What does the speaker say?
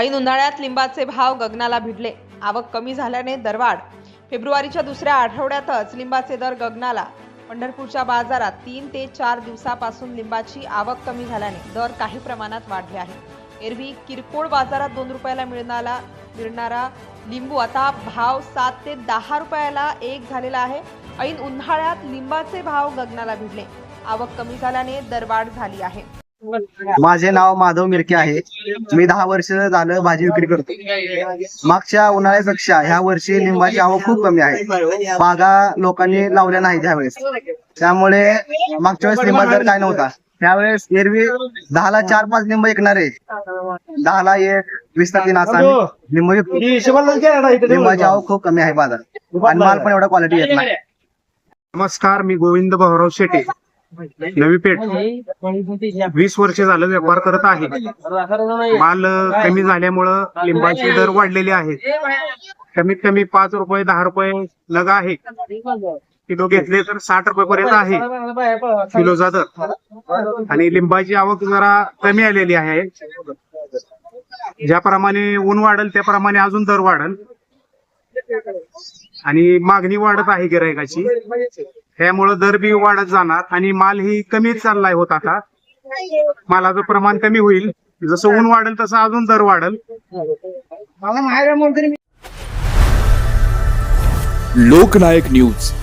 ऐन उन्हाळ्यात लिंबाचे भाव गगनाला भिडले. आवक कमी झाल्याने दरवाढ. फेब्रुवारीच्या दुसऱ्या आठवड्यातच लिंबाचे दर गगनाला. पंढरपूरच्या बाजारात तीन ते चार दिवसापासून लिंबाची आवक कमी झाल्याने दर काही प्रमाणात वाढले आहे. एरवी किरकोळ बाजारात दोन रुपयाला मिळणारा मिळणारा लिंबू आता भाव सात ते दहा रुपयाला एक झालेला आहे. ऐन उन्हाळ्यात लिंबाचे भाव गगनाला भिडले. आवक कमी झाल्याने दरवाढ झाली आहे. माझे नाव माधव मिरके आहे. मी दहा वर्ष झालं भाजी विक्री करतो. मागच्या उन्हाळ्यापेक्षा ह्या वर्षी लिंबाची आवक खूप कमी आहे. बागा लोकांनी लावल्या नाही त्यावेळेस त्यामुळे मागच्या वेळेस लिंबा दर काय नव्हता. त्यावेळेस एरवी दहाला चार पाच लिंब विकणारे दहाला एक वीस तीन असा लिंब लिंबाची आवक खूप कमी आहे बाजार. आणि माल पण एवढा क्वालिटी येत नाही. नमस्कार मी गोविंद भाऊराव शेटे. नवी पेठ. वीस वर्ष झालं व्यापार करत आहे. माल कमी झाल्यामुळं लिंबाचे दर वाढलेले आहेत कमीत कमी पाच रुपये दहा रुपये नग आहे. किलो घेतले तर साठ रुपये पर्यंत आहे किलोचा दर. आणि लिंबाची आवक जरा कमी आलेली आहे. ज्याप्रमाणे ऊन वाढल त्याप्रमाणे अजून दर वाढल. आणि मागणी वाढत आहे गिरायकाची त्यामुळं दर बी वाढत जाणार आणि माल ही कमी चाललाय होत आता. मालाचं प्रमाण कमी होईल. जसं ऊन वाढेल तसं अजून दर वाढल. लोकनायक न्यूज.